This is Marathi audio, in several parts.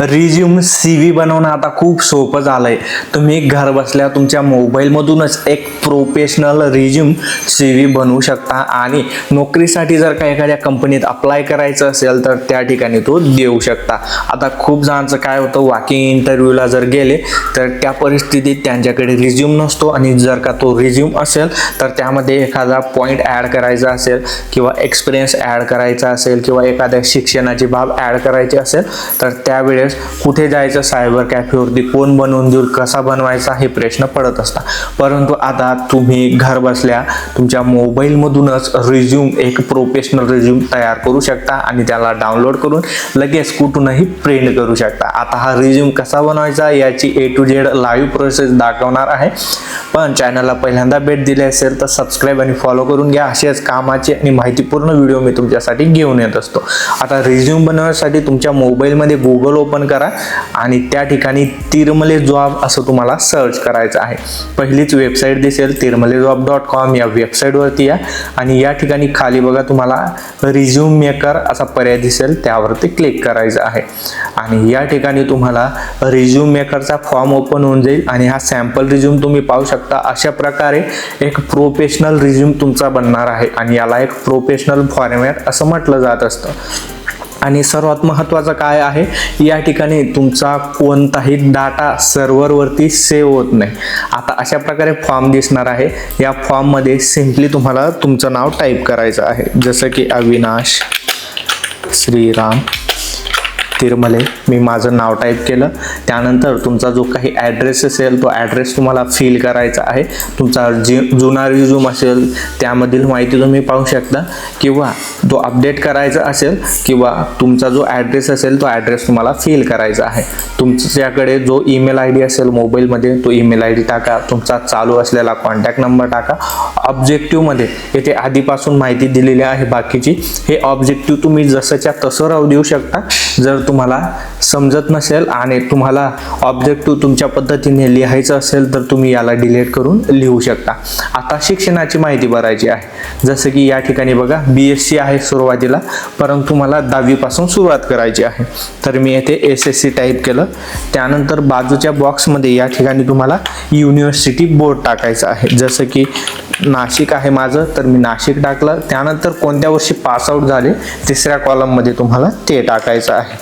रिझ्यूम सी व्ही बनवणं आता खूप सोपं झालं आहे तुम्ही घर बसल्या तुमच्या मोबाईलमधूनच एक प्रोफेशनल रिझ्यूम सी व्ही बनवू शकता आणि नोकरीसाठी जर का एखाद्या कंपनीत अप्लाय करायचं असेल तर त्या ठिकाणी तो देऊ शकता. आता खूप जणांचं काय होतं वॉकिंग इंटरव्ह्यूला जर गेले तर त्या परिस्थितीत त्यांच्याकडे रिझ्यूम नसतो आणि जर का तो रिझ्यूम असेल तर त्यामध्ये एखादा पॉईंट ॲड करायचा असेल किंवा एक्सपिरियन्स ॲड करायचा असेल किंवा एखाद्या शिक्षणाची बाब ॲड करायची असेल तर त्यावेळेस कुठे जायचं सायबर कॅफेवरती कोण बनवून देईल कसा बनवायचा हे प्रश्न पडत असतात. परंतु आता तुम्ही घर बसल्या तुमच्या मोबाईलमधूनच रिझ्यूम एक प्रोफेशनल रिझ्यूम तयार करू शकता आणि त्याला डाउनलोड करून लगेच कुठूनही प्रिंट करू शकता. आता हा रिझ्यूम कसा बनवायचा याची A to Z live process दाखवणार आहे. पण चॅनलला पहिल्यांदा भेट दिली असेल तर सबस्क्राईब आणि फॉलो करून घ्या. असेच कामाचे आणि माहितीपूर्ण व्हिडिओ मी तुमच्यासाठी घेऊन येत असतो. आता रिझ्यूम बनवण्यासाठी तुमच्या मोबाईलमध्ये गुगल ओपन करा. आणि त्या ठिकाणी तिरमले जॉब असं तुम्हाला सर्च करायचं आहे. पहिलीच वेबसाईट दिसेल तिरमले जॉब डॉट कॉम या वेबसाईटवरती या. आणि या ठिकाणी खाली बघा तुम्हाला रिझ्यूम मेकर असा पर्याय दिसेल त्यावरती क्लिक करायचं आहे. आणि या ठिकाणी तुम्हाला रिझ्यूम मेकरचा फॉर्म ओपन होऊन जाईल आणि हा सॅम्पल रिझ्यूम तुम्ही पाहू शकता. अशा प्रकारे एक प्रोफेशनल रिझ्यूम तुमचा बनणार आहे. आणि याला एक प्रोफेशनल फॉर्मॅट असं म्हटलं जात असतं. आणि सर्वात महत्त्वाचं काय आहे? या ठिकाणी तुमचा कोणताही डाटा सर्व्हरवरती सेव्ह होत नाही. आता अशा प्रकारे फॉर्म दिसणार आहे. या फॉर्ममध्ये सिम्पली तुम्हाला तुमचं नाव टाईप करायचं आहे. जसं की अविनाश श्रीराम. तिरमले. मी माझं नाव टाईप केलं. त्यानंतर तुमचा जो काही ॲड्रेस असेल तो ॲड्रेस तुम्हाला फिल करायचा आहे. तुमचा जी जुना रिझ्यूम असेल त्यामधील माहिती तुम्ही पाहू शकता. किंवा तो अपडेट करायचा असेल किंवा तुमचा जो ॲड्रेस असेल तो ॲड्रेस तुम्हाला फिल करायचा आहे. तुमच्याकडे जो ईमेल आय डी असेल मोबाईलमध्ये तो ईमेल आय डी टाका. तुमचा चालू असलेला कॉन्टॅक्ट नंबर टाका. ऑब्जेक्टिव्हमध्ये येथे आधीपासून माहिती दिलेली आहे बाकीची. हे ऑब्जेक्टिव्ह तुम्ही जसंच्या तसं राहू देऊ शकता. जर तुम्हाला समजत नसेल आणि तुम्हाला ऑब्जेक्टिव्ह तुमच्या पद्धतीने लिहायचं असेल तर तुम्ही याला डिलीट करून लिहू शकता. आता शिक्षणाची माहिती भरायची आहे. जसं की या ठिकाणी बघा बी एस सी आहे सुरुवातीला परंतु मला दहावीपासून सुरुवात करायची आहे. तर मी येथे एस एस सी टाईप केलं. त्यानंतर बाजूच्या बॉक्समध्ये या ठिकाणी तुम्हाला युनिव्हर्सिटी बोर्ड टाकायचं आहे. जसं की नाशिक आहे माझं तर मी नाशिक टाकलं. त्यानंतर कोणत्या वर्षी पासआउट झाले तिसऱ्या कॉलममध्ये तुम्हाला ते टाकायचं आहे.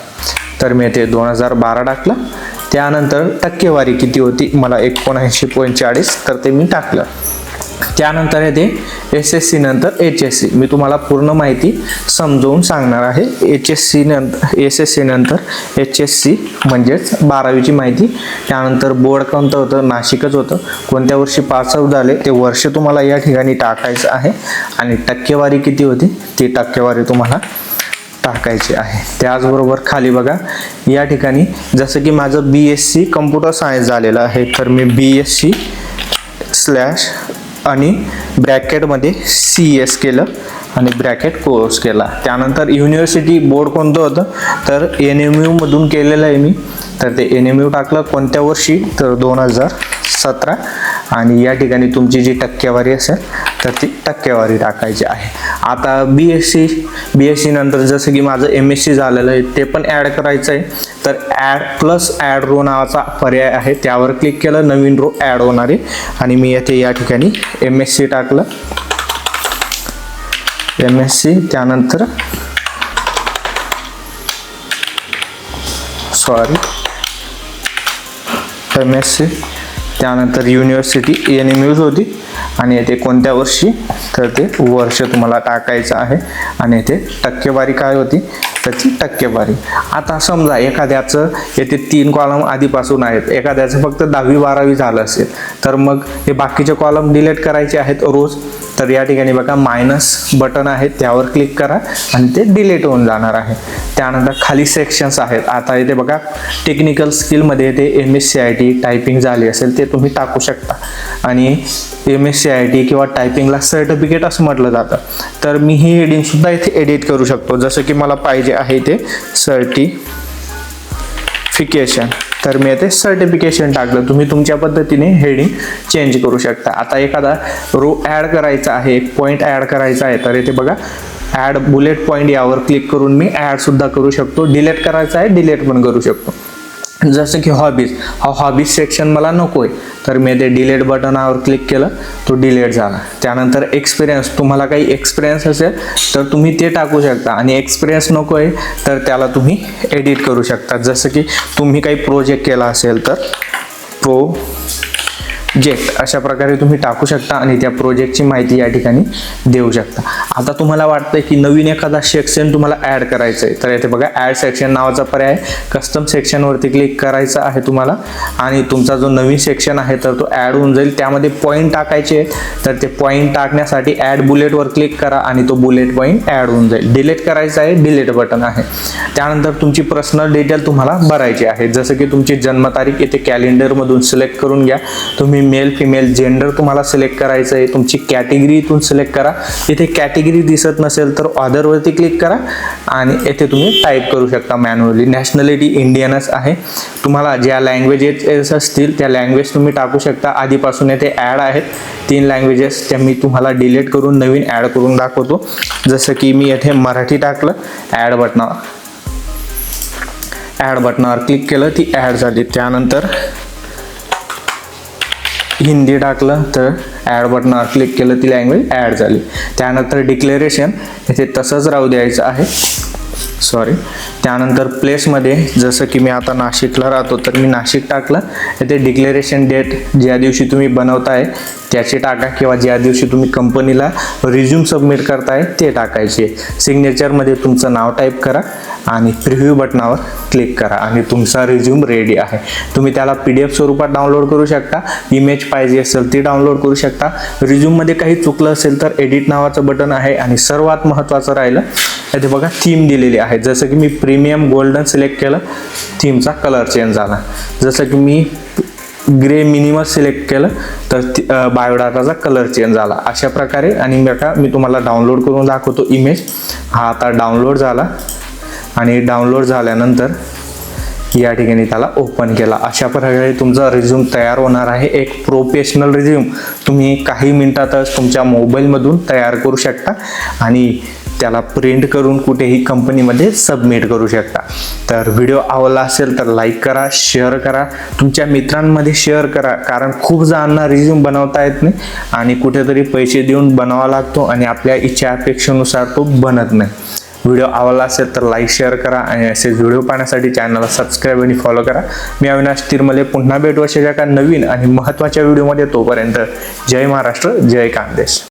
तर मी ते दोन हजार बारा टाकलं. त्यानंतर टक्केवारी किती होती? मला एकोणऐंशी पॉईंट चाळीस तर ते मी टाकलं. त्यानंतर येते एस एस सी नंतर एच एस सी मी तुम्हाला पूर्ण माहिती समजवून सांगणार आहे. एच एस सी नंतर एस एस सी नंतर एच एस सी म्हणजेच बारावीची माहिती. त्यानंतर बोर्ड कोणतं होतं? नाशिकच होतं. कोणत्या वर्षी पासआउट झाले? ते वर्ष तुम्हाला या ठिकाणी टाकायचं आहे. आणि टक्केवारी किती होती? ती टक्केवारी तुम्हाला टाकायचे आहे. त्याचबरोबर खाली बघा या ठिकाणी जसं की माझं B S C computer science झालेलं आहे तर मी बी एस सी स्लॅश आणि ब्रॅकेटमध्ये सी एस केलं आणि ब्रॅकेट कोर्स केला. त्यानंतर युनिव्हर्सिटी बोर्ड कोणतं होतं? तर एन एम यूमधून केलेलं आहे मी. तर ते एन एम यू टाकलं कोणत्या वर्षी? तर दोन हजार सतरा. आणि या ठिकाणी तुमची जी टक्केवारी असेल तर ती टक्केवारी टाकायची आहे. आता B S C B S C नंतर जसं की माझं एम एस सी झालेलं आहे ते पण ॲड करायचं आहे. तर ॲड प्लस ॲड रो नावाचा पर्याय आहे त्यावर क्लिक केलं नवीन रो ॲड होणार आहे. आणि मी येथे या ठिकाणी एम एस सी टाकलं. एम एस सी त्यानंतर सॉरी एम एस सी त्यानंतर युनिव्हर्सिटी एन एम यूज होती आणि येथे कोणत्या वर्षी? तर ते वर्ष तुम्हाला टाकायचं आहे. आणि येथे टक्केवारी काय होती? त्याची टक्केवारी. आता समजा एखाद्याचं येथे तीन कॉलम आधीपासून आहेत एखाद्याचं फक्त दहावी बारावी झालं असेल तर मग हे बाकीचे कॉलम डिलीट करायचे आहेत रोज? तर या ठिकाणी बघा मायनस बटन आहे त्यावर क्लिक करा आणि ते डिलीट होऊन जाणार आहे. त्यानंतर खाली सेक्शन्स आहेत. आता येथे बघा टेक्निकल स्किलमध्ये ते M S C I T typing झाली असेल ते तुम्ही टाकू शकता. आणि M S C I T किंवा टायपिंगला सर्टिफिकेट असं म्हटलं जातं. तर मी ही हेडिंगसुद्धा इथे एडिट करू शकतो. जसं की मला पाहिजे आहे ते सर्टिफिकेशन तर मी येथे सर्टिफिकेशन टाकलं. तुम्ही तुमच्या पद्धतीने हेडिंग चेंज करू शकता. आता एखादा रो ॲड करायचा आहे एक पॉईंट ॲड करायचा आहे तर येथे बघा ॲड बुलेट पॉईंट यावर क्लिक करून मी ॲडसुद्धा करू शकतो. डिलेट करायचं आहे डिलेट पण करू शकतो. जसं की हॉबीज हा हॉबीज सेक्शन मला नको आहे तर मी ते डिलेट बटनावर क्लिक केलं तो डिलेट झाला. त्यानंतर एक्सपिरियन्स तुम्हाला काही एक्सपिरियन्स असेल तर तुम्ही ते टाकू शकता. आणि एक्सपिरियन्स नको आहे तर त्याला तुम्ही एडिट करू शकता. जसं की तुम्ही काही प्रोजेक्ट केला असेल तर प्रो जेक्ट अशा प्रकारे तुम्ही टाकू शकता आणि त्या प्रोजेक्टची माहिती या ठिकाणी देऊ शकता. आता तुम्हाला वाटतंय की नवीन एखादा सेक्शन तुम्हाला ॲड करायचं आहे. तर येथे बघा ॲड सेक्शन नावाचा पर्याय कस्टम सेक्शनवरती क्लिक करायचा आहे तुम्हाला. आणि तुमचा जो नवीन सेक्शन आहे तर तो ॲड होऊन जाईल. त्यामध्ये पॉईंट टाकायचे आहेत. तर ते पॉईंट टाकण्यासाठी ॲड बुलेटवर क्लिक करा आणि तो बुलेट पॉईंट ॲड होऊन जाईल. डिलीट करायचा आहे डिलीट बटन आहे. त्यानंतर तुमची पर्सनल डिटेल तुम्हाला भरायची आहे. जसं की तुमची जन्मतारीख इथे कॅलेंडरमधून सिलेक्ट करून घ्या. तुम्ही मेल फिमेल जेंडर तुम्हाला सिलेक्ट करायचं आहे. तुमची कॅटेगरी इथून सिलेक्ट करा. इथे कॅटेगरी दिसत नसेल तर ऑदरवरती क्लिक करा आणि येथे तुम्ही टाईप करू शकता मॅन्युअली नॅशनॅलिटी इंडियनच आहे. तुम्हाला ज्या लँग्वेजेस असतील त्या लँग्वेज तुम्ही टाकू शकता. आधीपासून येथे ॲड आहेत. तीन लँग्वेजेस त्या मी तुम्हाला डिलीट करून नवीन ॲड करून दाखवतो. जसं की मी येथे मराठी टाकलं ॲड बटनावर ॲड बटनावर क्लिक केलं ती ॲड झाली. त्यानंतर हिंदी टाकलं तर ॲड बटनावर क्लिक केलं ती लँग्वेज ॲड झाली. त्यानंतर डिक्लेरेशन इथे तसंच राहू द्यायचं आहे. सॉरी त्यानंतर प्लेसमध्ये जसं की मी आता नाशिकला राहतो तर मी नाशिक टाकलं. येथे डिक्लेरेशन डेट ज्या दिवशी तुम्ही बनवताय त्याचे टाका किंवा ज्या दिवशी तुम्ही कंपनीला रिझ्यूम सबमिट करताय ते टाकायचे. सिग्नेचरमध्ये तुमचं नाव टाईप करा आणि प्रिव्ह्यू बटनावर क्लिक करा आणि तुमचा रिझ्यूम रेडी आहे. तुम्ही त्याला पी डी एफ स्वरूपात डाउनलोड करू शकता इमेज पाहिजे असेल ती डाउनलोड करू शकता. रिझ्यूममध्ये काही चुकलं असेल तर एडिट नावाचं बटन आहे आणि सर्वात महत्त्वाचं राहिलं इथे बघा थीम दिलेली आहे. जसं की मी प्रीमियम गोल्डन सिलेक्ट केलं थीमचा कलर चेंज झाला. जसं की मी ग्रे मिनिमम सिलेक्ट केलं तर बायोडाटाचा कलर चेंज झाला. अशा प्रकारे आणि बघा मी तुम्हाला डाउनलोड करून दाखवतो इमेज हा आता डाउनलोड झाला. आणि डाउनलोड झाल्यानंतर या ठिकाणी त्याला ओपन केला. अशा प्रकारे तुमचा रिझ्यूम तयार होणार आहे. एक प्रोफेशनल रिझ्यूम तुम्ही काही मिनिटातच तुमच्या मोबाईलमधून तयार करू शकता. आणि त्याला प्रिंट करून कुठेही कंपनीमध्ये सबमिट करू शकता. तर व्हिडिओ आवडला असेल तर लाईक करा शेअर करा. तुमच्या मित्रांमध्ये शेअर करा. कारण खूप जणांना रिझ्यूम बनवता येत नाही आणि कुठेतरी पैसे देऊन बनावा लागतो आणि आपल्या इच्छा अपेक्षेनुसार तो बनत नाही. व्हिडिओ आवडला असेल तर लाईक शेअर करा आणि असेच व्हिडिओ पाहण्यासाठी चॅनलला सबस्क्राईब आणि फॉलो करा. मी अविनाश तिरमले पुन्हा भेटू अशा एका नवीन आणि महत्त्वाच्या व्हिडिओमध्ये तोपर्यंत जय महाराष्ट्र जय कांदेश